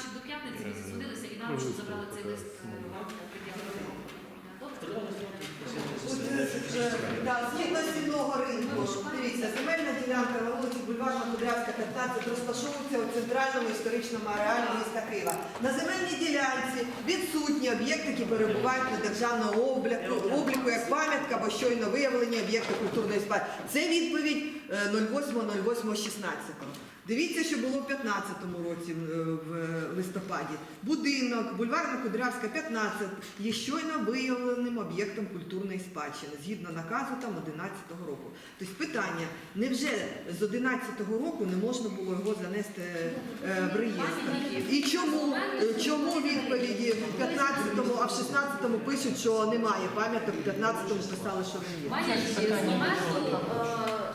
чекаючи до п'ятниці, ми зізвонилися і нам вже забрали цей лист е, вам. Згідно цінного ринку, дивіться, земельна ділянка на вулиці Бульварна Кудрявська, 15 розташовується у центральному історичному ареалі міста Києва. На земельній ділянці відсутні об'єкти, які перебувають на державному обліку, обліку як пам'ятка або щойно виявлені об'єкти культурної спадщини. Це відповідь е, 08.08.16. Дивіться, що було в 15-му році е, в листопаді. Будинок, бульварна Кудрявська, 15, є щойно виявленим об'єктом культурної спадщини, згідно наказу там 11-го року. Тобто питання, невже з 11-го року не можна було його занести е, в реєстр? І чому, е, чому відповіді в 15-му, а в 16-му пишуть, що немає пам'яток, в 15-му писали, що не є?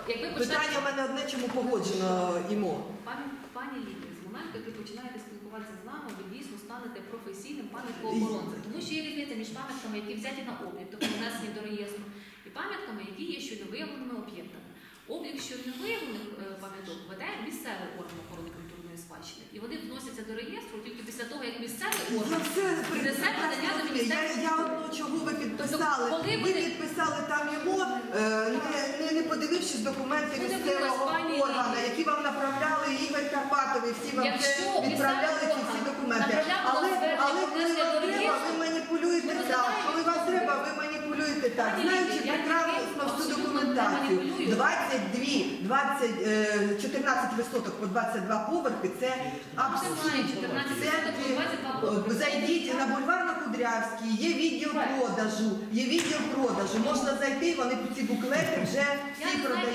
Е, Питання в мене одне, чому погоджено ІМО. Пані, пані Лідія, з моменту, як ви починаєте спілкуватися з нами, ви дійсно станете професійним пам'яткоохоронцем. Тому що є різниця між пам'ятками, які взяті на облік, тобто внесені до реєстру, і пам'ятками, які є щойно виявленими об'єктами. Облік щойно виявлених е, пам'яток веде місцевий орган охорони культурної спадщини. І вони вносяться до реєстру тільки після того, як місцевий орган все Несе подання до я, Міністерства я одно, чого ви підписали. Тобто, коли Ви буде- підписали там його, е, не, не, не подивившись документи Буде місцевого дивилась пані органу, які вам направляли Ігор Карпатовий, всі вам Якщо відправляли ці всі орган документи. направляв Але, звернення але про коли внесення вам до треба, реєстру, ви маніпулюєте ми так. розглядаємо Коли вам треба, ви маніпулюєте так. Пані Знаючи я прекрасно всю абсолютно документацію. маніпулюю. 22, 20, е, 14 висоток по 22 поверхи, це абсолютно. 14 Це відсотків, ті- 22 поверхи. Зайдіть на бульвар на Кудрявський, є відділ продажу, є відділ продажу. Можна зайти, вони ці буклети вже Я всі не знаю,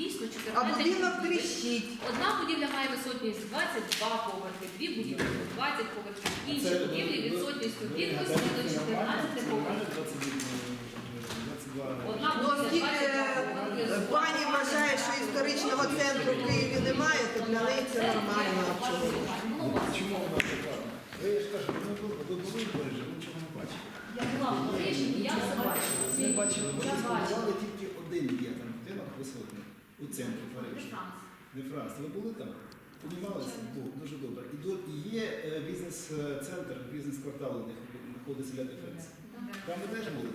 Дійсно А 14 будинок тріщить. Одна будівля має висотність 22 поверхи, дві будівлі 20 поверхів, інші будівлі відсотністю кількості до 14 поверхів. Одна Ну, будівля оскільки 22 поверхи. е, пані вважає, що історичного центру в Києві немає, то для неї це нормально. а чому? Ну, у вас. Чому вона така? Ви ж кажете, ми були, ви були в Парижі, ви нічого не бачили. Я була в Парижі, і я все бачила. Ви ви Я бачила. спілкували тільки один є там будинок висотний у центрі Де Парижа. Не Франція. Ви були там? Піднімалися? Був, дуже добре. І до- і є е, бізнес-центр, бізнес-квартал у них знаходиться для дефенс. Там ви теж були?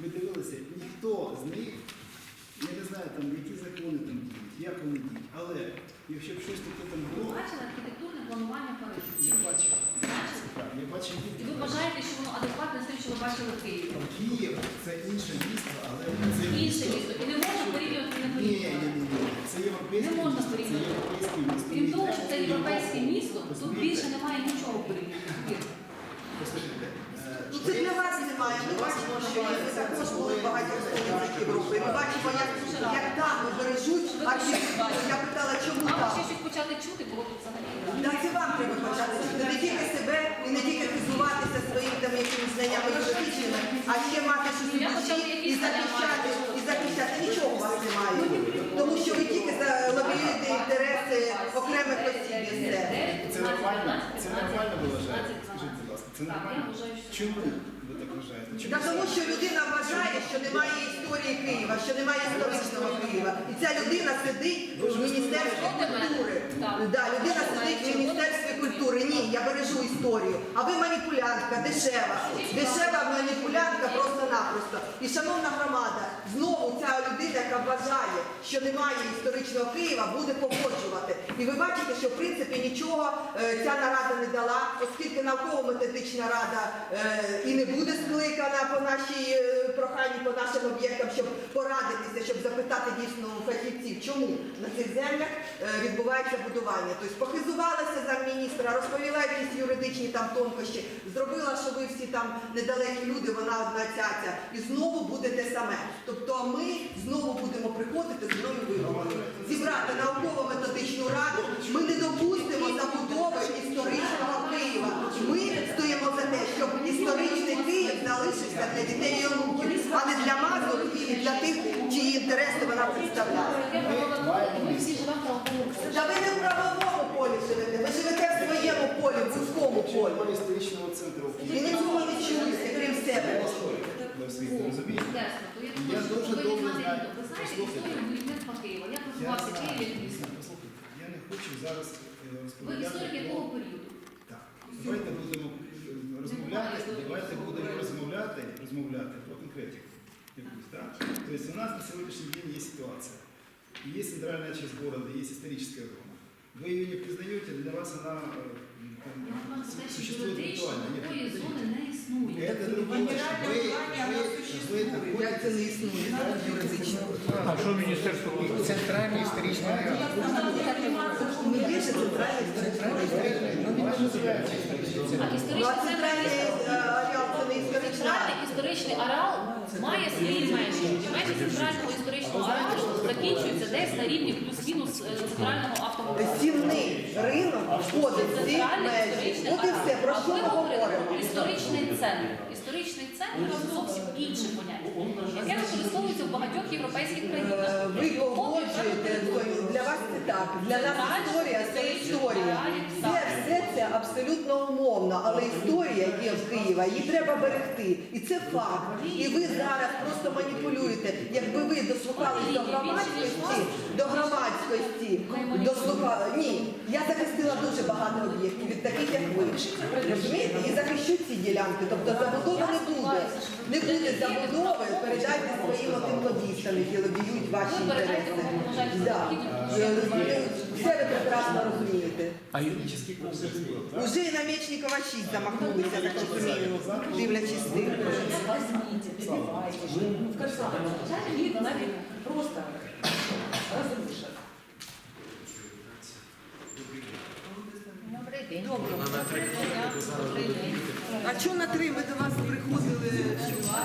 Ми дивилися, ніхто з них, я не знаю, там, які закони там діють, як вони діють, але якщо б щось таке там Ви було, бачили архітектурне планування Парижу? я бачив. Я бачив І ви вважаєте, що воно адекватне з тим, що ви бачили в Києві? Київ це інше місто, але це Інше місто. І не можна порівнювати не Ні, ні, порівнювати. ні. Це європейське Не можна місто, це порівнювати. європейське місто. Крім того, що це європейське місто, тут більше немає нічого. Послухайте, е, Ну це для вас немає. Ми бачимо, що ви також були в багатьох столицях Європи. Ми бачимо, як, як там бережуть архітектуру. Я питала, чому Мабуть, так? ще щось почати чути, було б взагалі. Да, це вам треба почати чути. Не тільки себе і не тільки хизуватися своїм там якимись знаннями юридичними, а ще мати щось у душі і захищати, і захищати. Нічого у вас немає. Тому що ви тільки лобіюєте інтереси окремих осіб і все. Це нормально? Це нормально вважаєте? Скажіть, будь ласка, це нормально? Чому ви так вважаєте? Та тому що людина вважає, що немає історії Києва, що немає історичного Києва. І ця людина сидить в Міністерстві культури. Да, людина сидить в Міністерстві культури. Ні, я бережу історію. А ви маніпулянтка, дешева. Дешева маніпулянтка просто-напросто. І шановна громада, знову ця людина, яка вважає, що немає історичного Києва, буде погоджувати. І ви бачите, що в принципі нічого е, ця нарада не дала, оскільки науково-методична рада е, і не буде скликана по нашій е, проханні, по нашим об'єктам, щоб порадитися, щоб запитати дійсно фахівців, чому на цих землях е, відбувається будування. Тобто похизувалася замміністра, розповіла якісь юридичні там тонкощі, зробила, що ви всі там недалекі люди, вона одна цяця, і знову буде те саме. Тобто ми знову будемо приходити з новими вимогами. Зібрати науково-методичну раду. Ми не допустимо забудови історичного Києва. Ми стоїмо за те, щоб історичний для дітей і онуків, а не для мазур і для тих, чиї інтереси вона представляє. Та ви не в правовому полі живете, ви живете в своєму полі, в вузькому полі. Чому історичного центру в І Києві? нічого не чуєте, крім себе. Ви я дуже добре знаєте, знаю. ви. Я не хочу зараз Ви розповідати. історик про- якого періоду? Так, давайте будемо е, розмовляти, давайте будемо розмовляти, розмовляти про конкретику. якусь, так? Тобто у нас на сьогоднішній день є ситуація. И есть центральная часть города, есть историческая зона. Вы ее не признаете, для вас она э, там, Я вам сказати, що существует юридично виртуально. Нет, такої не зони признаете. не існує. Это другое. Вы, вы, вы Як це не існує юридично? А що міністерство культури? Центральний історичний ареал. Не більше центральний А Ну, історичний А е, історична. Центральний історичний ареал має свої межі. І межі центрального історичного ареалу закінчуються десь на рівні плюс-мінус е, центрального автомобіля. Стінний ринок входить в ці межі. От і все, про що А ми говоримо? про історичний центр. Історичний центр це зовсім інше поняття, яке використовується в багатьох європейських країнах. Е, Ви погоджуєте, для вас це так. Для нас історія це історія. Це все це абсолютно умовно, але історія є в Києва, її треба берегти. І це факт. І ви зараз просто маніпулюєте. Якби ви дослухались до громадськості, до громадськості, дослухали. Ні, я захистила дуже багато об'єктів від таких, як ви. Розумієте? І захищу ці ділянки. Тобто забудови не буде. Не буде забудови, передайте своїм отим лобістам, які лобіюють ваші інтереси. Да. Все ви прекрасно розумієте. Уже і на Мечникова 6 замахнулися, так розумію, дивлячись тим. Возьмите, ну, в конце видно, наверное, просто разрушат. А чого на три ми до вас приходили?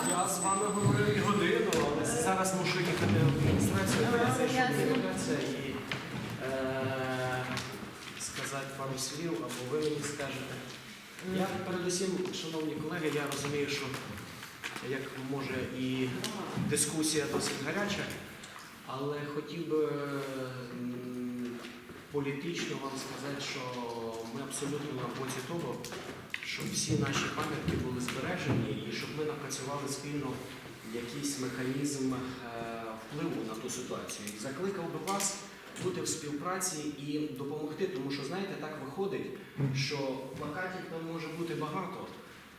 Я з вами говорив і годину, але зараз мушу їхати в адміністрацію подивитися і е, сказати слів, або ви мені скажете. Я передусім, шановні колеги, я розумію, що як може і дискусія досить гаряча, але хотів би політично вам сказати, що ми абсолютно на боці того, щоб всі наші пам'ятки були збережені і щоб ми напрацювали спільно якийсь механізм е, впливу на ту ситуацію. Закликав би вас бути в співпраці і допомогти, тому що знаєте, так виходить, що плакатів там може бути багато.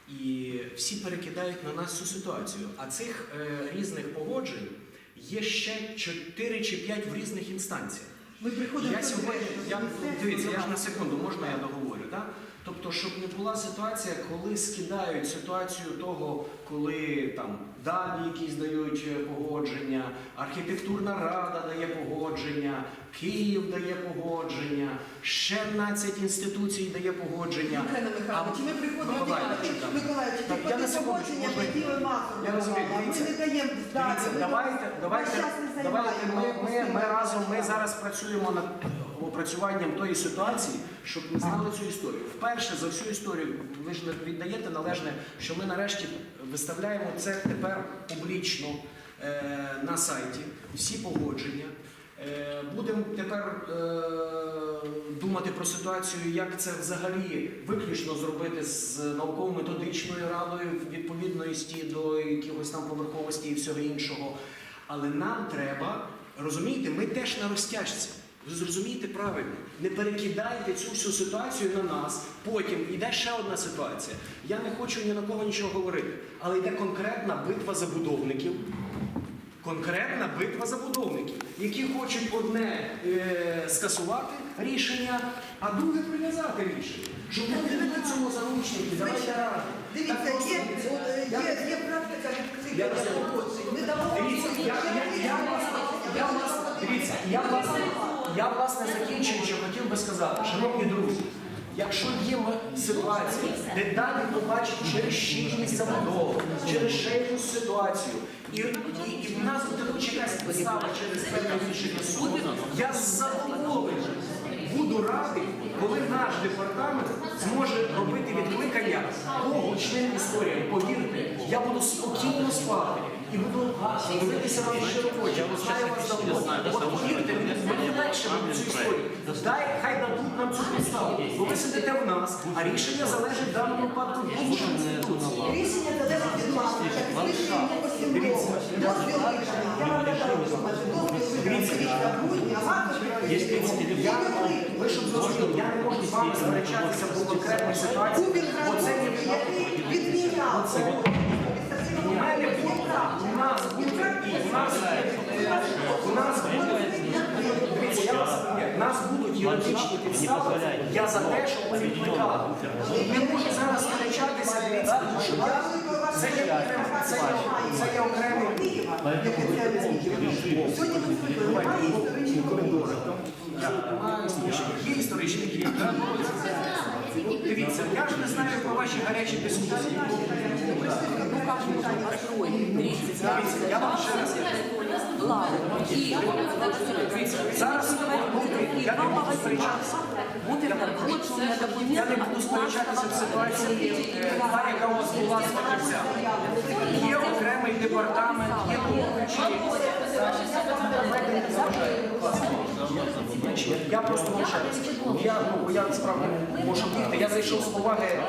І всі перекидають на нас цю ситуацію. А цих е, різних погоджень є ще 4 чи 5 в різних інстанціях. Ми приходимо Я сьогодні, я, дивіться, я ж на секунду, можна я договорю, так? Тобто, щоб не була ситуація, коли скидають ситуацію того, коли там далі якісь дають е, погодження, архітектурна рада дає погодження, Київ дає погодження, ще 15 інституцій дає погодження. Михайло Михайлович, ми приходимо Миколаївич. Ти погодження, ви масово Я розумію, ми не даємо давайте, давайте, ми давайте ми разом ми зараз працюємо над опрацюванням тої ситуації, щоб ми знали цю історію. Вперше за всю історію ви ж віддаєте належне, що ми нарешті виставляємо це тепер публічно е, на сайті, всі погодження. Е, Будемо тепер е, думати про ситуацію, як це взагалі виключно зробити з науково-методичною радою в відповідності до якихось там поверховості і всього іншого. Але нам треба, розумієте, ми теж на розтяжці. Ви зрозумієте правильно, не перекидайте цю всю ситуацію на нас. Потім йде ще одна ситуація. Я не хочу ні на кого нічого говорити, але йде конкретна битва забудовників. Конкретна битва забудовників, які хочуть одне е, скасувати рішення, а друге прив'язати рішення. Щоб ми не були цьому заручники, давайте ради. Дивіться, є, е, є, є практика. Ми дамо Дивіться, я, я, я, власне, дивіться, я, власне, я власне закінчуючи хотів би сказати, шановні друзі, якщо є ситуація, де далі побачить через щільність забудови, через якусь ситуацію, і, і, і в нас буде якась підстава через певне рішення суду, я з задоволенням буду радий, коли наш департамент зможе робити відкликання по гучним історіям. Повірте, я буду спокійно спати. І буду дивитися вам очі. Я знаю вас давно. От повірте, мені легше буде цю історію. Дай, хай дадуть нам цю підставу. Бо ви сидите в нас, а рішення залежить в даному випадку від інших інституцій. Рішення залежить від як вирішення якогось симптому. Дозвіл. Я вам інформацію. Дозвіл. Я ви щоб зрозуміли, я не можу з вами сперечатися про конкретну ситуацію. Кубін Оце який відміняв це. у мене буде, у нас буде, у нас у нас дивіться, я вас, у нас будуть юридичні підстави, я за те, щоб відкликали. Не можу зараз сперечатися, тому що це є окремий, це є, це є окремий. Сьогодні немає історичних коридорів. Є історичні дії. Дивіться, я ж не знаю про ваші гарячі дискусії. Я вам ще раз зараз я не буду сперечатися. Я не буду сперечатися в ситуації, е, та, яка у вас була з. Є окремий департамент, є головуючий. Значить, Я просто вважаюся. Я, ну, я справді можу бігти. Я зайшов з поваги.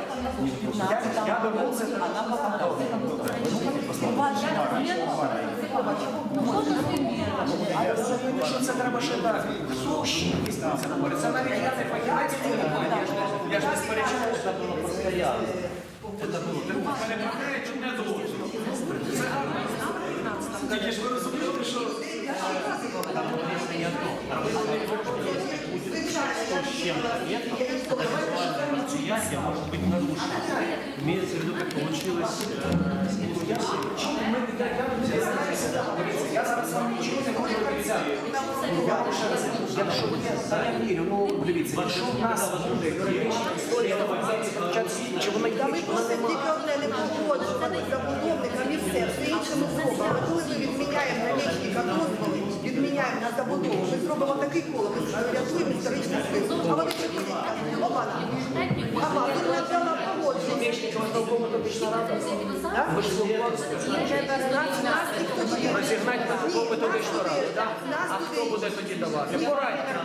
Я, я беру це. А я розумію, що це треба ще дати. Хто це навіть я не плані, я ж не- я ж не сперечаюся. Тільки ж ви розумієте, що Я зараз вам не можу ну дивіться, якщо в нас буде історія, чи вона чи вона не погоджувати з забудовником і все, все інше ми зробимо. Коли ми відміняємо намічника дозволи, відміняємо на забудову, ми зробимо такий коло, ми рятуємо історичний смисл. А вони приходять, опана, ага, тут не. Ніхто не Розігнати науково-методичну раду. так? А хто буде тоді давати? Порадьте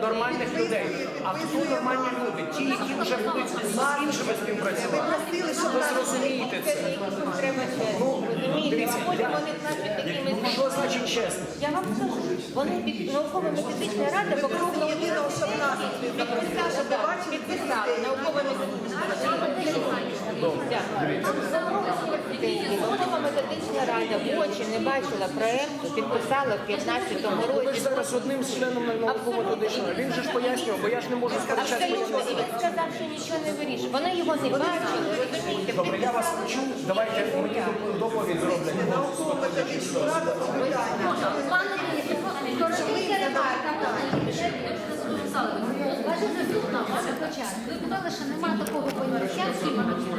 нормальних людей. А хто нормальні люди? Ті, які вже будуть з іншими співпрацювати. щоб Ви зрозумієте це. Ну, дивіться, я, ну, що значить чесно? Я вам скажу, вони під науково-методична рада щоб нас підписали, щоб ви бачили підписали науково-методична рада в очі не бачила проекту, підписала в 15-му Ви ж році. зараз одним з членом науково-методичного. Він же ж пояснював, бо я ж не можу. Абсолютно, і він сказав, що нічого не вирішує. Вони його не бачили, розумієте? Добре, я вас почув. Давайте мені доповідь зроблять. науково-методичну раду питання. Ваша заступна, ваша початку. Ви казали, що немає такого поняття,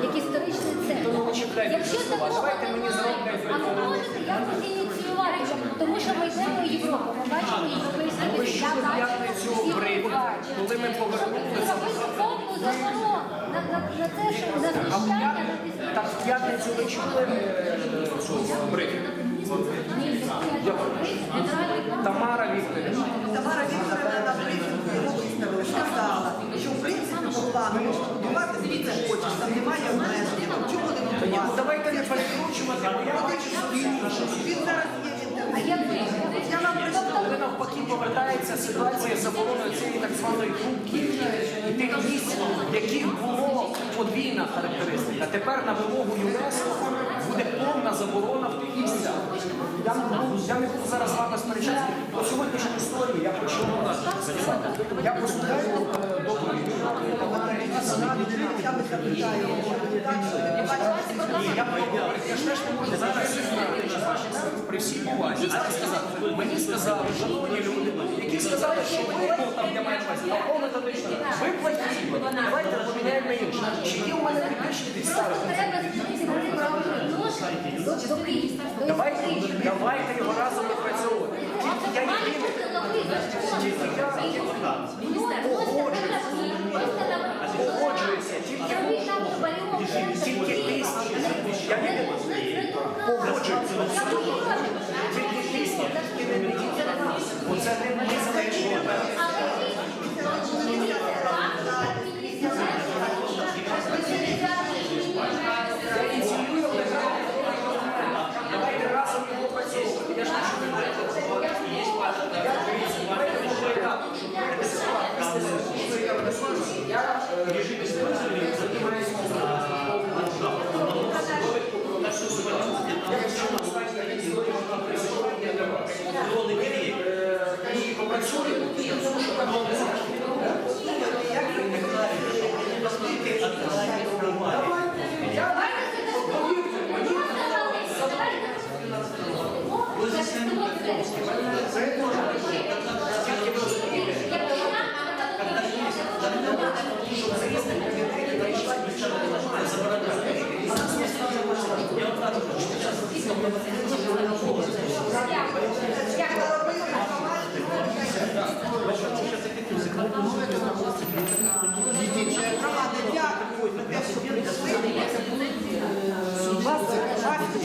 як історичний центр. Ну, Якщо такого немає, а ви можете якось ініціювати, тому що ми йдемо в Європу, ми бачимо європейські місця, що в бачимо, всі бачать. коли ми повернулися. Повну заборону на, на, на це, що на знищання, на п'ятницю, так в п'ятницю ви чули брифінг? Тамара Вікторівна. Тамара Вікторівна на брифінгу його виставила, сказала, що в принципі по плану можна будувати скільки хочеш, там немає обмеження, там чого не Ні, ну будувати. давайте не перекручувати, бо я бачу собі інше. Він зараз є в інтернеті. Я вам Коли навпаки повертається ситуація заборони цієї так званої трубки і тих місць, в яких було подвійна характеристика. Тепер на вимогу ЮНЕСКО буде повна заборона в тих місцях. Я, не буду зараз з вами сперечатися. Послухаю е, не бачите, Ні, я поговорю. Я теж не можу зараз при всій повазі. Мені сказали, шановні люди, які сказали, що ви там я маю на увазі, науково методично, ви платіть, давайте поміняємо інше. Чи є у мене підвищені підстави? знаєте. Давайте, давайте його разом опрацьовувати. Тільки я. Тільки я Тільки я тільки не погоджуюся. Тільки пісня. Бо це не залежить.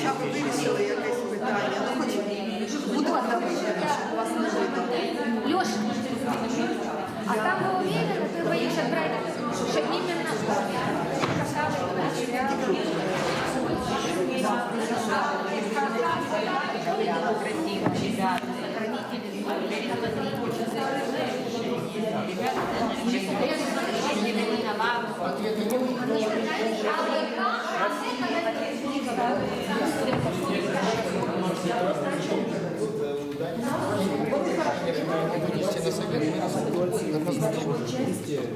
хоча б вирішили якесь питання. Ну, хоч буде давити, щоб вас не видно. Леша, а там вы уверены, ты боишься брать, что именно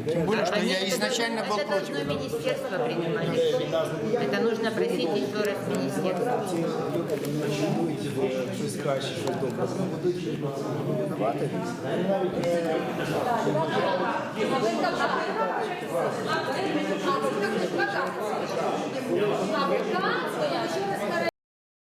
Тем более, что я изначально был против. Это должно министерство принимать. Это нужно просить еще раз министерство.